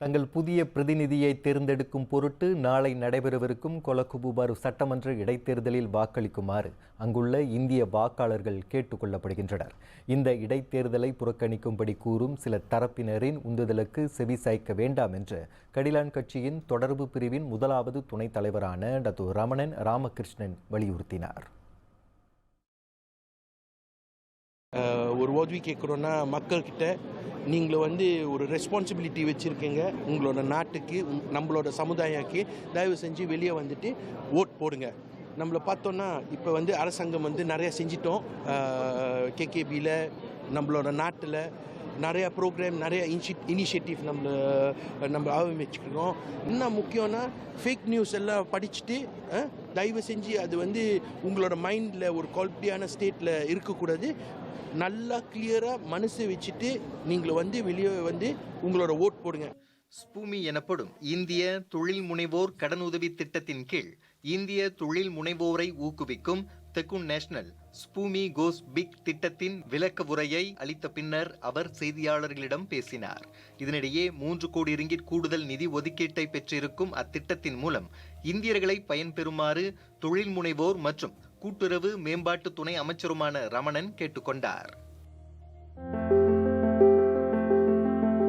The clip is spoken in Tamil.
தங்கள் புதிய பிரதிநிதியை தேர்ந்தெடுக்கும் பொருட்டு நாளை நடைபெறவிருக்கும் கொலக்குபுபாரு சட்டமன்ற இடைத்தேர்தலில் வாக்களிக்குமாறு அங்குள்ள இந்திய வாக்காளர்கள் கேட்டுக்கொள்ளப்படுகின்றனர். இந்த இடைத்தேர்தலை புறக்கணிக்கும்படி கூறும் சில தரப்பினரின் உந்துதலுக்கு செவிசாய்க்க வேண்டாம் என்று கடிலான் கட்சியின் தொடர்பு பிரிவின் முதலாவது துணைத் தலைவரான டத்து ரமணன் ராமகிருஷ்ணன் வலியுறுத்தினார். ஒரு உதவி கேட்குறோன்னா மக்கள்கிட்ட நீங்கள் வந்து ஒரு ரெஸ்பான்சிபிலிட்டி வச்சுருக்கீங்க. உங்களோட நாட்டுக்கு உங்- நம்மளோட சமுதாயக்கு தயவு செஞ்சு வெளியே வந்துட்டு ஓட் போடுங்க. நம்மளை பார்த்தோன்னா இப்போ வந்து அரசாங்கம் வந்து நிறையா செஞ்சிட்டோம். கேகேபியில் நம்மளோட நாட்டில் நிறையா ப்ரோக்ராம் நிறையா இனிஷி இனிஷியேட்டிவ் நம்ம நம்ம ஆரம்பிச்சுக்கிறோம் இன்னும் முக்கியம்னா ஃபேக் நியூஸ் எல்லாம் படிச்சுட்டு தயவு செஞ்சு அது வந்து உங்களோட மைண்டில் ஒரு குவாலிட்டியான ஸ்டேட்டில் இருக்கக்கூடாது. நல்லா கிளியராக மனசை வச்சுட்டு நீங்கள் வந்து வெளியே வந்து உங்களோட ஓட் போடுங்க. ஸ்பூமி எனப்படும் இந்திய தொழில் முனைவோர் கடனுதவி திட்டத்தின் கீழ் இந்திய தொழில் முனைவோரை ஊக்குவிக்கும் தெக்குன் நேஷனல் ஸ்பூமி கோஸ் பிக் திட்டத்தின் விளக்க உரையை அளித்த பின்னர் அவர் செய்தியாளர்களிடம் பேசினார். இதனிடையே மூன்று கோடி ரிங்கிட் கூடுதல் நிதி ஒதுக்கீட்டை பெற்றிருக்கும் அத்திட்டத்தின் மூலம் இந்தியர்களை பயன்பெறுமாறு தொழில் முனைவோர் மற்றும் கூட்டுறவு மேம்பாட்டு துணை அமைச்சருமான ரமணன் கேட்டுக்கொண்டார்.